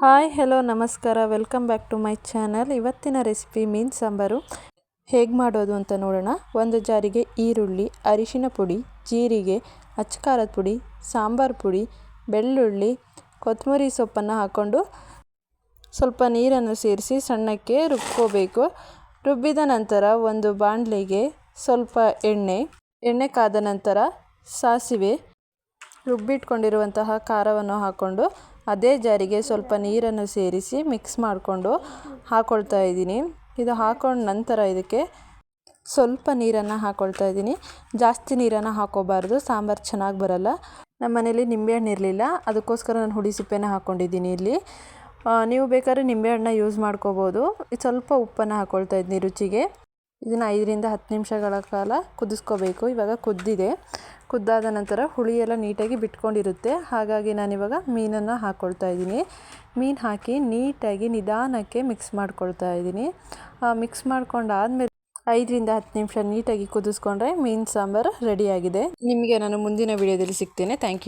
Hi, hello, ನಮಸ್ಕಾರ. Welcome back to my channel. ಇವತ್ತಿನ recipe ಮೀನು ಸಾಂಬಾರು. ಹೇಗೆ ಮಾಡೋದು ಅಂತ ನೋಡೋಣ. ಒಂದು ಜಾರಿಗೆ ಈರುಳ್ಳಿ, ಅರಿಶಿನ ಪುಡಿ, ಜೀರಿಗೆ ಅಚ್ಚಕಾರದ ಪುಡಿ, ಸಾಂಬಾರು ಪುಡಿ, ಬೆಳ್ಳುಳ್ಳಿ, ಕೊತ್ತಂಬರಿ ಸೊಪ್ಪನ್ನು ಹಾಕ್ಕೊಂಡು ಸ್ವಲ್ಪ ನೀರನ್ನು ಸೇರಿಸಿ ಸಣ್ಣಕ್ಕೆ ರುಬ್ಕೋಬೇಕು. ರುಬ್ಬಿದ ನಂತರ ಒಂದು ಬಾಣಲೆಗೆ ಸ್ವಲ್ಪ ಎಣ್ಣೆ ಎಣ್ಣೆ ಕಾದ ನಂತರ ಸಾಸಿವೆ, ರುಬ್ಬಿಟ್ಕೊಂಡಿರುವಂತಹ ಖಾರವನ್ನು ಹಾಕ್ಕೊಂಡು ಅದೇ ಜಾರಿಗೆ ಸ್ವಲ್ಪ ನೀರನ್ನು ಸೇರಿಸಿ ಮಿಕ್ಸ್ ಮಾಡಿಕೊಂಡು ಹಾಕ್ಕೊಳ್ತಾ ಇದ್ದೀನಿ. ಇದು ಹಾಕೊಂಡ ನಂತರ ಇದಕ್ಕೆ ಸ್ವಲ್ಪ ನೀರನ್ನು ಹಾಕ್ಕೊಳ್ತಾ ಇದ್ದೀನಿ. ಜಾಸ್ತಿ ನೀರನ್ನು ಹಾಕೋಬಾರ್ದು, ಸಾಂಬಾರು ಚೆನ್ನಾಗಿ ಬರಲ್ಲ. ನಮ್ಮ ಮನೇಲಿ ನಿಂಬೆಹಣ್ಣು ಇರಲಿಲ್ಲ, ಅದಕ್ಕೋಸ್ಕರ ನಾನು ಹುಡಿ ಸಿಪ್ಪೆನ ಹಾಕ್ಕೊಂಡಿದ್ದೀನಿ ಇಲ್ಲಿ. ನೀವು ಬೇಕಾದ್ರೆ ನಿಂಬೆಹಣ್ಣನ್ನ ಯೂಸ್ ಮಾಡ್ಕೋಬೋದು. ಸ್ವಲ್ಪ ಉಪ್ಪನ್ನು ಹಾಕ್ಕೊಳ್ತಾ ಇದ್ದೀನಿ ರುಚಿಗೆ. ಇದನ್ನು ಐದರಿಂದ ಹತ್ತು ನಿಮಿಷಗಳ ಕಾಲ ಕುದಿಸ್ಕೋಬೇಕು. ಇವಾಗ ಕುದ್ದಿದೆ. ಕುದ್ದಾದ ನಂತರ ಹುಳಿ ಎಲ್ಲ ನೀಟಾಗಿ ಬಿಟ್ಕೊಂಡಿರುತ್ತೆ. ಹಾಗಾಗಿ ನಾನಿವಾಗ ಮೀನನ್ನು ಹಾಕ್ಕೊಳ್ತಾ ಇದ್ದೀನಿ. ಮೀನು ಹಾಕಿ ನೀಟಾಗಿ ನಿಧಾನಕ್ಕೆ ಮಿಕ್ಸ್ ಮಾಡ್ಕೊಳ್ತಾ ಇದ್ದೀನಿ. ಮಿಕ್ಸ್ ಮಾಡ್ಕೊಂಡಾದ್ಮೇಲೆ ಐದರಿಂದ ಹತ್ತು ನಿಮಿಷ ನೀಟಾಗಿ ಕುದಿಸ್ಕೊಂಡ್ರೆ ಮೀನು ಸಾಂಬಾರು ರೆಡಿಯಾಗಿದೆ ನಿಮಗೆ ನಾನು ಮುಂದಿನ ವಿಡಿಯೋದಲ್ಲಿ ಸಿಗ್ತೇನೆ. Thank you